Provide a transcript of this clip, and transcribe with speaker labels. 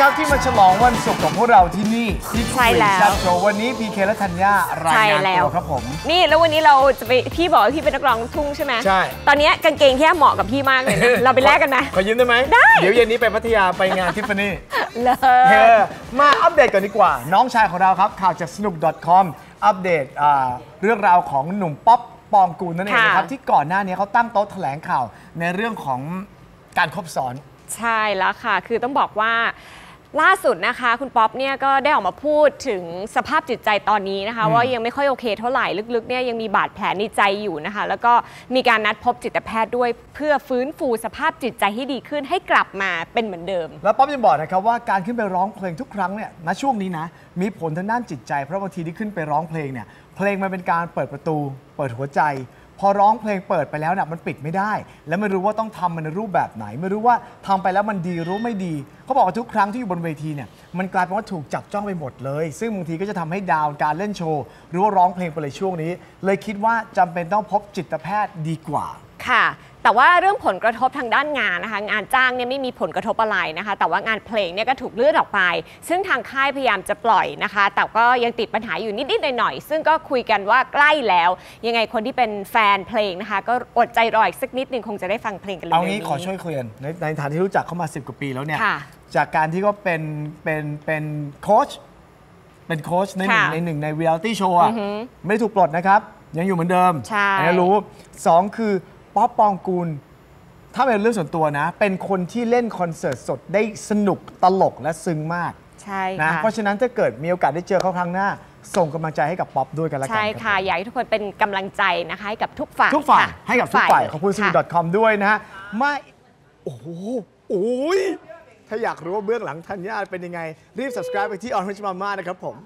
Speaker 1: ครับที่มาฉลองวันศุกร์ของพวกเราที่นี่ที่
Speaker 2: ใช่แล้ว
Speaker 1: คุยซ่บโชว์วันนี้พีเคและธัญญาราย
Speaker 2: ใช่
Speaker 1: งาน
Speaker 2: แล้
Speaker 1: ตัววครับผม
Speaker 2: นี่แล้ววันนี้เราจะไปพี่บอกว่าพี่เป็นนักร้องลูกทุ่งใช่ไหม
Speaker 1: ใช่
Speaker 2: ตอนเนี้ยกางเกงแค่เหมาะกับพี่มากเลยนะเราไปแลกกันไหม
Speaker 1: ขอยืมได้ไหม
Speaker 2: ได้
Speaker 1: เดี๋ยวเย็นนี้ไปพัทยาไปงานทิฟฟานี่
Speaker 2: เล
Speaker 1: เอยอมาอัปเดตกันดีกว่า น้องชายของเราครับข่าวจากสนุก .com อัปเดตอ่าเรื่องราวของหนุ่มป๊อปปองกูลนั่นเอง
Speaker 2: ค่ะ
Speaker 1: นะครับที่ก่อนหน้านี้เขาตั้งโต๊ะแถลงข่าวในเรื่องของการคบซ้อน
Speaker 2: ใช่แล้วค่ะ คือต้องบอกว่า ล่าสุดนะคะ คุณป๊อปเนี่ยก็ได้ออกมาพูดถึงสภาพจิตใจตอนนี้นะคะ ว่ายังไม่ค่อยโอเคเท่าไหร่ลึกๆเนี่ยยังมีบาดแผลในใจอยู่นะคะ แล้วก็มีการนัดพบจิตแพทย์ด้วยเพื่อฟื้นฟูสภาพจิตใจให้ดีขึ้นให้กลับมาเป็นเหมือนเดิม
Speaker 1: แล้วป๊อปยังบอกนะครับว่าการขึ้นไปร้องเพลงทุกครั้งเนี่ยณช่วงนี้นะมีผลทางด้านจิตใจเพราะบางทีที่ขึ้นไปร้องเพลงเนี่ยเพลงมันเป็นการเปิดประตู เปิดหัวใจ พอร้องเพลงเปิดไปแล้วเนี่ยมันปิดไม่ได้ และไม่รู้ว่าต้องทำมันในรูปแบบไหน ไม่รู้ว่าทำไปแล้วมันดีรู้ไม่ดีเขาบอกว่าทุกครั้งที่อยู่บนเวทีเนี่ยมันกลายเป็นว่าถูกจับจ้องไปหมดเลย ซึ่งบางทีก็จะทำให้ดาวการเล่นโชว์หรือว่าร้องเพลงไปเลยช่วงนี้ เลยคิดว่าจำเป็นต้องพบจิตแพทย์ดีกว่า
Speaker 2: ค่ะ แต่ว่าเรื่องผลกระทบทางด้านงานนะคะ งานจ้างเนี่ยไม่มีผลกระทบอะไรนะคะ แต่ว่างานเพลงเนี่ยก็ถูกเลื่อนออกไป ซึ่งทางค่ายพยายามจะปล่อยนะคะ แต่ก็ยังติดปัญหาอยู่นิดๆหน่อยๆซึ่งก็คุยกันว่าใกล้แล้ว ยังไงคนที่เป็นแฟนเพลงนะคะ ก็อดใจรออีกสักนิดหนึ่งคงจะได้ฟังเพลงกันเลย
Speaker 1: เอางี้ขอช่วยคุยกันในในฐานที่รู้จักเขามา 10กว่าปีแล้วเนี่ย
Speaker 2: ค่ะ
Speaker 1: จากการที่เขาเป็นเป็นเป็นโค้ชเป็นโค้ชในหนึ่ง
Speaker 2: ค่ะ
Speaker 1: ในหนึ่งในเรียลิตี้โชว์อะไม่ได้ถูกปลดนะครับ ยังอยู่เหมือนเดิม
Speaker 2: ใช่
Speaker 1: อันนี้รู้สองคือ ป๊อปปองกูล ถ้าเป็นเรื่องส่วนตัวนะ เป็นคนที่เล่นคอนเสิร์ตสดได้สนุกตลกและซึ้งมาก
Speaker 2: ใช่
Speaker 1: นะ
Speaker 2: ค่ะ
Speaker 1: เพราะฉะนั้นถ้าเกิดมีโอกาสได้เจอเขาครั้งหน้า ส่งกำลังใจให้กับป๊อปด้วยกันละกัน
Speaker 2: ใช่
Speaker 1: รับ
Speaker 2: ค่ะ อยากให้ทุกคนเป็นกำลังใจนะคะให้กับทุกฝ่าย
Speaker 1: ทุกฝ่าย
Speaker 2: ค่ะ
Speaker 1: ให้กับทุกฝ่ายขอบคุณะซี .com ด้วยนะฮะไม่โอ้โหโอ้ยถ้าอยากรู้ว่าเบื้องหลังธัญญาเป็นยังไง รีบ subscribe ไปที่ Orange Mama นะครับผม